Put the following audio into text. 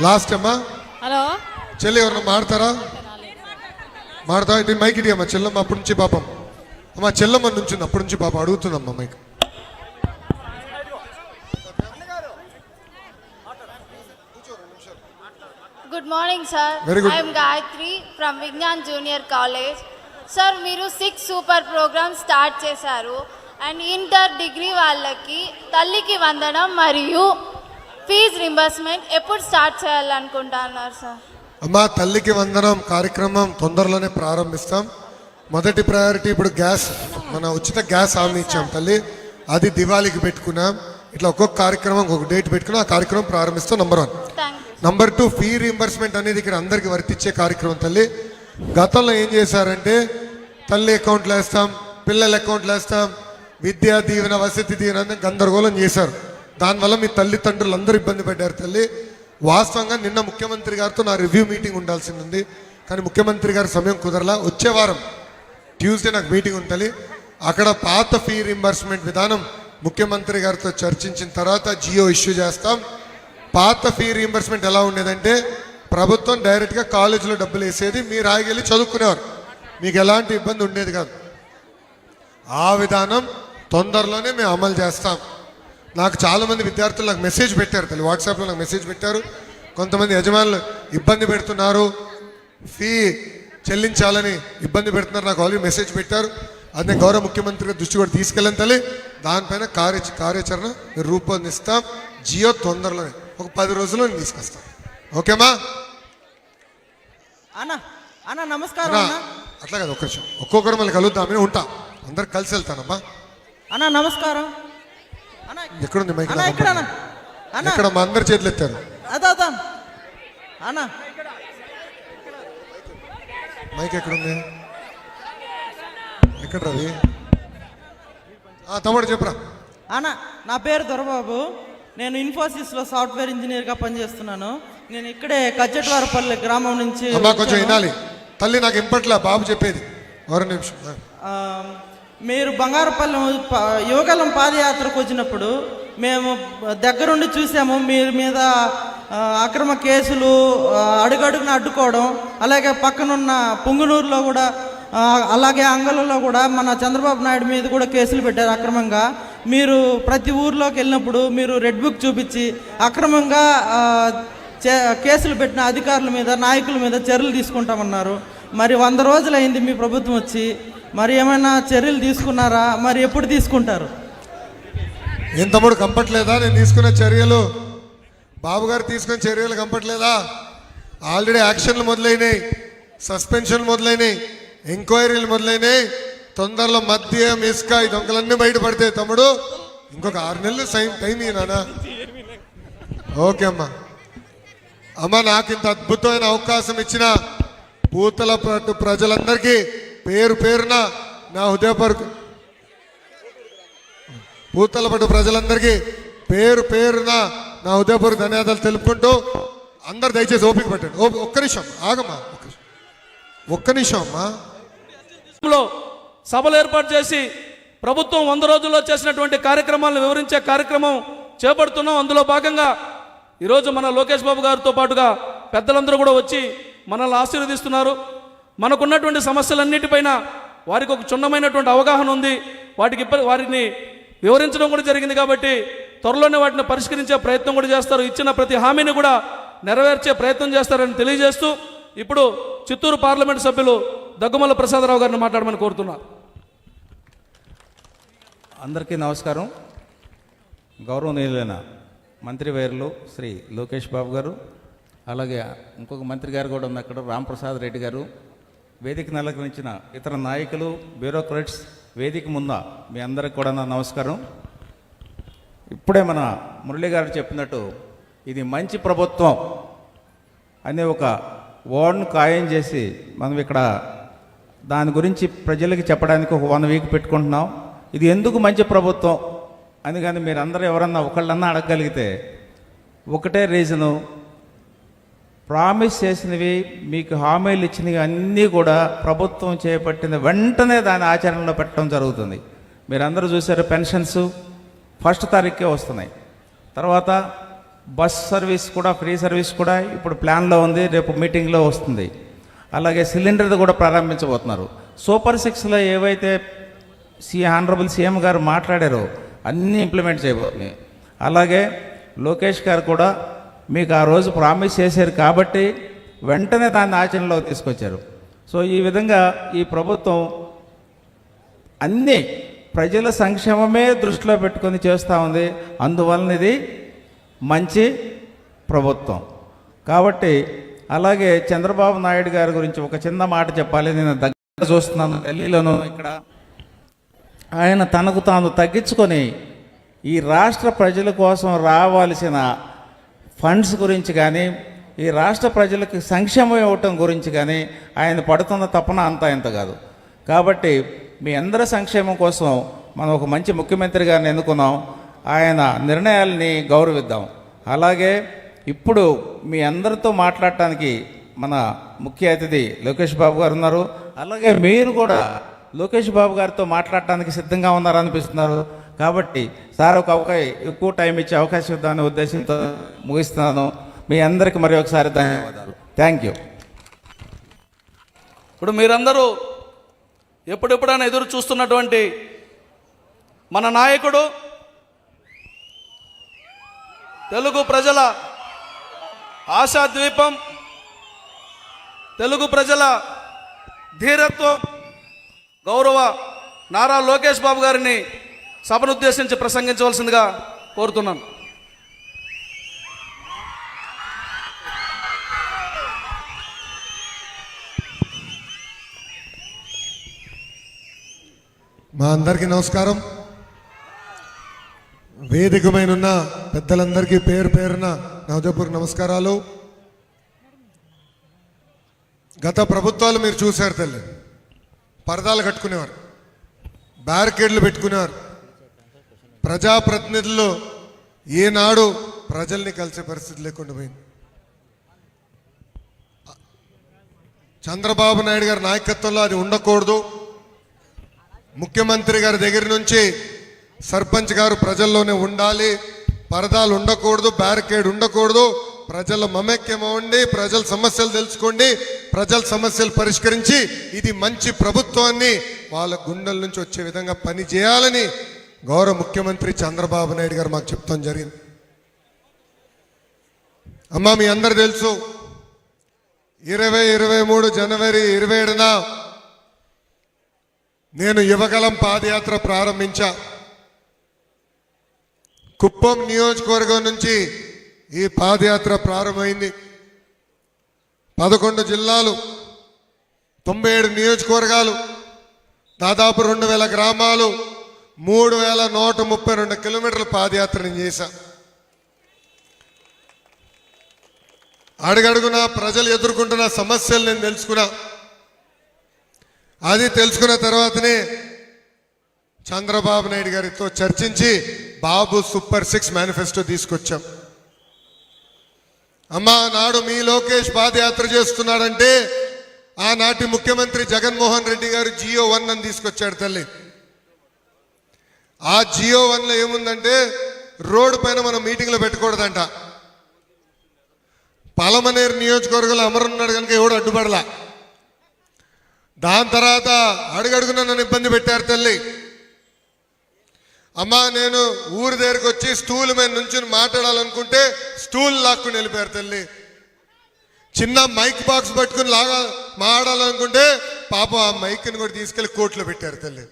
Last అమ్మా? Hello చెల్లి ఎవరన్నా మాడతారా? మాడతా? ఇది మైక్ ఇటీ అమ్మా చెల్లమ్మ అప్పటి నుంచి పాపం. అమ్మా చెల్లమ్మ నుంచి అప్పటి నుంచి పాపం. అడుగుతుందమ్మా mike. Good morning sir. I'm Gayathri from Vignan junior college sir మీరు సిక్స్ సూపర్ ప్రోగ్రామ్ స్టార్ట్ చేశారు. అండ్ ఇంటర్ డిగ్రీ వాళ్ళకి తల్లికి వందనం మరియు ఫీజ్ రింబర్స్మెంట్ ఎప్పుడు స్టార్ట్ చేయాలనుకుంటున్నారు సార్? అమ్మా తల్లికి వందనం కార్యక్రమం తొందరలోనే ప్రారంభిస్తాం. మొదటి ప్రయారిటీ ఇప్పుడు గ్యాస్ మన ఉచిత గ్యాస్ హామీ ఇచ్చాం తల్లి. అది దివాళీకి పెట్టుకున్నాం. ఇట్లా ఒక్కొక్క కార్యక్రమం ఒక డేట్ పెట్టుకుని ఆ కార్యక్రమం ప్రారంభిస్తాం number one number two fee reimbursement అనేది ఇక్కడ అందరికి వర్తించే కార్యక్రమం తల్లి. గతంలో ఏం చేశారంటే తల్లి అకౌంట్లో వేస్తాం పిల్లల అకౌంట్లో వేస్తాం విద్యా దీవెన వసతి దీవెన గందరగోళం చేశారు. దానివల్ల మీ తల్లిదండ్రులు అందరూ ఇబ్బంది పడ్డారు తల్లి. వాస్తవంగా నిన్న ముఖ్యమంత్రి గారితో నా రివ్యూ మీటింగ్ ఉండాల్సింది. కానీ ముఖ్యమంత్రి గారి సమయం కుదరలా. వచ్చే వారం ట్యూస్డే నాకు మీటింగ్ ఉంటుంది అక్కడ పాత ఫీ రింబర్స్మెంట్ విధానం ముఖ్యమంత్రి గారితో చర్చించిన తర్వాత జియో ఇష్యూ చేస్తాం. పాత ఫీ రీంబర్స్మెంట్ ఎలా ఉండేదంటే ప్రభుత్వం డైరెక్ట్గా కాలేజీలో డబ్బులు వేసేది మీరు ఆగివెళ్ళి చదువుకునేవారు. మీకు ఎలాంటి ఇబ్బంది ఉండేది కాదు. ఆ విధానం తొందరలోనే మేము అమలు చేస్తాం. నాకు చాలామంది విద్యార్థులు నాకు మెసేజ్ పెట్టారు తల్లి. వాట్సాప్లో నాకు మెసేజ్ పెట్టారు. కొంతమంది యజమానులు ఇబ్బంది పెడుతున్నారు. ఫీ చెల్లించాలని ఇబ్బంది పెడుతున్నారు. నాకు ఆల్రెడీ మెసేజ్ పెట్టారు. అది నేను గౌరవ ముఖ్యమంత్రి గారి దృష్టి కూడా తీసుకెళ్ళాను తల్లి. దానిపైన కార్య కార్యాచరణ రూపొందిస్తాం. జియో తొందరలోనే. ఒక పది రోజుల్లో నేను తీసుకొస్తాం ఓకేమా? అన్న అన్న నమస్కారం అట్లా కదా ఒక్క ఒక్కొక్కరు మళ్ళీ కలుద్దామని ఉంటా. అందరు కలిసి వెళ్తానమ్మా. అన్న నమస్కారం. ఎక్కడుంది మైక్ అన్న ఇక్కడ మా అందరి చేతులు ఎత్తారు అదా అదా. అన్న. మైక్ ఎక్కడుంది? ఎక్కడ రవి తమ్ముడు చెప్పరా. అన్న నా పేరు దొరబాబు. నేను ఇన్ఫోసిస్లో సాఫ్ట్వేర్ ఇంజనీర్గా పనిచేస్తున్నాను. నేను ఇక్కడే కచ్చటివారపల్లి గ్రామం నుంచి కొంచెం. వినాలి. తల్లి నాకు ఇంపట్ల బాబు చెప్పేది. ఒక నిమిషం మీరు బంగారపల్లెం యువకలం పాదయాత్రకు వచ్చినప్పుడు మేము దగ్గరుండి చూసాము మీరు మీద అక్రమ కేసులు అడుగడుగున అడ్డుకోవడం అలాగే పక్కనున్న పొంగునూరులో కూడా అలాగే అంగళంలో కూడా మన చంద్రబాబు నాయుడు మీద కూడా కేసులు పెట్టారు అక్రమంగా. మీరు ప్రతి ఊర్లోకి వెళ్ళినప్పుడు మీరు రెడ్ బుక్ చూపించి అక్రమంగా చే- కేసులు పెట్టిన అధికారుల మీద నాయకుల మీద చర్యలు తీసుకుంటామన్నారు. మరి వంద రోజులైంది మీ ప్రభుత్వం వచ్చి మరి ఏమైనా చర్యలు తీసుకున్నారా? మరి ఎప్పుడు తీసుకుంటారు? ఏం తమ్ముడు కంపట్లేదా? నేను తీసుకున్న చర్యలు? బాబు గారు తీసుకున్న చర్యలు కంపట్లేదా? ఆల్రెడీ యాక్షన్లు మొదలైనాయి సస్పెన్షన్లు మొదలైనాయి ఎంక్వైరీలు మొదలైనాయి. తొందరలో మద్యం ఇసుక ఈ దొంగలన్నీ బయటపడతాయి తమ్ముడు ఇంకొక ఆరు నెలలు సైన్ టైం ఇయ్యనా ఓకే అమ్మా. అమ్మ నాకు ఇంత అద్భుతమైన అవకాశం ఇచ్చిన పూతల పట్టు ప్రజలందరికీ పేరు పేరున నా హృదయపూర్వక పూతల పట్టు ప్రజలందరికీ పేరు పేరున నా హృదయపూర్వక ధన్యవాదాలు తెలుపుకుంటూ అందరు దయచేసి ఓపిక పెట్టండి. ఓ ఒక్క నిమిషం ఆగమ్మా ఒక్క నిమిషం. ఒక్క నిమిషం అమ్మా. సభలు ఏర్పాటు చేసి ప్రభుత్వం వంద రోజుల్లో చేసినటువంటి కార్యక్రమాలను వివరించే కార్యక్రమం చేపడుతున్నాం. అందులో భాగంగా ఈరోజు మన లోకేష్ బాబు గారితో పాటుగా పెద్దలందరూ కూడా వచ్చి మనల్ని ఆశీర్వదిస్తున్నారు. మనకున్నటువంటి సమస్యలన్నిటిపైన వారికి ఒక చున్నమైనటువంటి అవగాహన ఉంది. వాటికి వారిని వివరించడం కూడా జరిగింది కాబట్టి త్వరలోనే వాటిని పరిష్కరించే ప్రయత్నం కూడా చేస్తారు. ఇచ్చిన ప్రతి హామీని కూడా నెరవేర్చే ప్రయత్నం చేస్తారని తెలియజేస్తూ ఇప్పుడు చిత్తూరు పార్లమెంట్ సభ్యులు దగ్గుమల్ల ప్రసాదరావు గారిని మాట్లాడమని కోరుతున్నారు అందరికీ నమస్కారం. గౌరవనీయులైన వేరులు శ్రీ లోకేష్ బాబు గారు అలాగే ఇంకొక మంత్రి గారు కూడా ఉంది అక్కడ రాంప్రసాద్ రెడ్డి గారు. వేదికను అలంకరించిన ఇతర నాయకులు బ్యూరోక్రాట్స్ వేదిక ముంద మీ అందరికి కూడా నా నమస్కారం. ఇప్పుడే మన మురళి గారు చెప్పినట్టు ఇది మంచి ప్రభుత్వం అనే ఒక వర్డ్ను ఖాయం చేసి మనం ఇక్కడ దాని గురించి ప్రజలకి చెప్పడానికి ఒక వన్ వీక్ పెట్టుకుంటున్నాం. ఇది ఎందుకు మంచి ప్రభుత్వం అని కానీ మీరు అందరూ ఎవరన్నా ఒకళ్ళన్నా అడగగలిగితే ఒకటే రీజను ప్రామిస్ చేసినవి మీకు హామీలు ఇచ్చినవి అన్నీ కూడా ప్రభుత్వం చేపట్టిన వెంటనే దాని ఆచరణలో పెట్టడం జరుగుతుంది. మీరందరూ చూసారు పెన్షన్స్ ఫస్ట్ తారీఖుకే వస్తున్నాయి. తర్వాత బస్ సర్వీస్ కూడా ఫ్రీ సర్వీస్ కూడా ఇప్పుడు ప్లాన్లో ఉంది రేపు మీటింగ్లో వస్తుంది. అలాగే సిలిండర్ది కూడా ప్రారంభించబోతున్నారు. సూపర్ సిక్స్లో ఏవైతే సి ఆనరబుల్ సీఎం గారు మాట్లాడారో అన్నీ ఇంప్లిమెంట్ చేయబోతున్నాయి. అలాగే లోకేష్ గారు కూడా మీకు ఆ రోజు ప్రామిస్ చేశారు కాబట్టి వెంటనే దాన్ని ఆచరణలో తీసుకొచ్చారు. సో ఈ విధంగా ఈ ప్రభుత్వం అన్నీ ప్రజల సంక్షేమమే దృష్టిలో పెట్టుకొని చేస్తూ ఉంది. అందువలన ఇది మంచి ప్రభుత్వం. కాబట్టి అలాగే చంద్రబాబు నాయుడు గారి గురించి ఒక చిన్న మాట చెప్పాలి. నేను దగ్గర చూస్తున్నాను ఢిల్లీలోను ఇక్కడ. ఆయన తనకు తాను తగ్గించుకొని ఈ రాష్ట్ర ప్రజల కోసం రావాల్సిన ఫండ్స్ గురించి కానీ ఈ రాష్ట్ర ప్రజలకు సంక్షేమం ఇవ్వటం గురించి కానీ ఆయన పడుతున్న తపన అంత ఇంత కాదు. కాబట్టి మీ అందరి సంక్షేమం కోసం మనం ఒక మంచి ముఖ్యమంత్రి గారిని ఎన్నుకున్నాం. ఆయన నిర్ణయాల్ని గౌరవిద్దాం. అలాగే ఇప్పుడు మీ అందరితో మాట్లాడటానికి మన ముఖ్య అతిథి లోకేష్ బాబు గారు ఉన్నారు. అలాగే మీరు కూడా లోకేష్ బాబు గారితో మాట్లాడటానికి సిద్ధంగా ఉన్నారనిపిస్తున్నారు. కాబట్టి సార్ ఒక అవకాశం ఎక్కువ టైం ఇచ్చే అవకాశం ఇద్దామనే ఉద్దేశంతో ముగిస్తున్నాను. మీ అందరికి మరి ఒకసారి ధన్యవాదాలు. థ్యాంక్ యూ ఇప్పుడు మీరందరూ ఎప్పుడెప్పుడైనా ఎదురు చూస్తున్నటువంటి మన నాయకుడు తెలుగు ప్రజల ఆశాద్వీపం తెలుగు ప్రజల ధీరత్వం గౌరవ నారా లోకేష్ బాబు గారిని సభను ఉద్దేశించి ప్రసంగించవలసిందిగా కోరుతున్నాను. మా అందరికీ నమస్కారం. వేదికమైన పెద్దలందరికీ పేరు పేరున నవజపూర్ నమస్కారాలు. గత ప్రభుత్వాలు మీరు చూశారు తల్లి. పరదాలు కట్టుకునేవారు. బ్యారికేడ్లు పెట్టుకునేవారు. ప్రజాప్రతినిధులు ఏనాడు ప్రజల్ని కలిసే పరిస్థితి లేకుండా పోయింది. చంద్రబాబు నాయుడు గారి నాయకత్వంలో అది ఉండకూడదు. ముఖ్యమంత్రి గారి దగ్గర నుంచి సర్పంచ్ గారు ప్రజల్లోనే ఉండాలి. పరదాలు ఉండకూడదు బ్యారికేడ్ ఉండకూడదు. ప్రజల మమేక్యం అవ్వండి ప్రజల సమస్యలు తెలుసుకోండి ప్రజల సమస్యలు పరిష్కరించి ఇది మంచి ప్రభుత్వాన్ని వాళ్ళ గుండెల నుంచి వచ్చే విధంగా పని చేయాలని గౌరవ ముఖ్యమంత్రి చంద్రబాబు నాయుడు గారు మాకు చెప్తాం జరిగింది. అమ్మ మీ అందరు తెలుసు ఇరవై ఇరవై మూడు జనవరి ఇరవై ఏడున నేను యువగలం పాదయాత్ర ప్రారంభించా. కుప్పం నియోజకవర్గం నుంచి ఈ పాదయాత్ర ప్రారంభమైంది. పదకొండు జిల్లాలు తొంభై ఏడు నియోజకవర్గాలు దాదాపు రెండు వేల గ్రామాలు మూడు వేల నూట ముప్పై రెండు కిలోమీటర్ల పాదయాత్రను చేశాం. అడుగడుగున ప్రజలు ఎదుర్కొంటున్న సమస్యలు నేను తెలుసుకున్నా. అది తెలుసుకున్న తర్వాతనే చంద్రబాబు నాయుడు గారితో చర్చించి బాబు సూపర్ సిక్స్ మేనిఫెస్టో తీసుకొచ్చాం. అమ్మా నాడు మీ లోకేష్ పాదయాత్ర చేస్తున్నాడంటే ఆనాటి ముఖ్యమంత్రి జగన్మోహన్ రెడ్డి గారు జియో వన్ అని తీసుకొచ్చాడు తల్లి. ఆ జియో వన్లో ఏముందంటే రోడ్డు పైన మనం మీటింగ్లో పెట్టకూడదంట. పలమనేరు నియోజకవర్గంలో అమరున్నాడు కనుక ఎవడు అడ్డుపడలా. దాని తర్వాత అడుగడుగున నన్ను ఇబ్బంది పెట్టారు తల్లి. అమ్మా నేను ఊరి దగ్గరకు వచ్చి స్టూల్ మీద నుంచి మాట్లాడాలనుకుంటే స్టూల్ లాక్కుని వెళ్ళిపోయారు తల్లి. చిన్న మైక్ బాక్స్ పట్టుకుని లాగా మాట్లాడాలనుకుంటే పాపం ఆ మైక్ని కూడా తీసుకెళ్ళి కోర్టులో పెట్టారు తల్లి.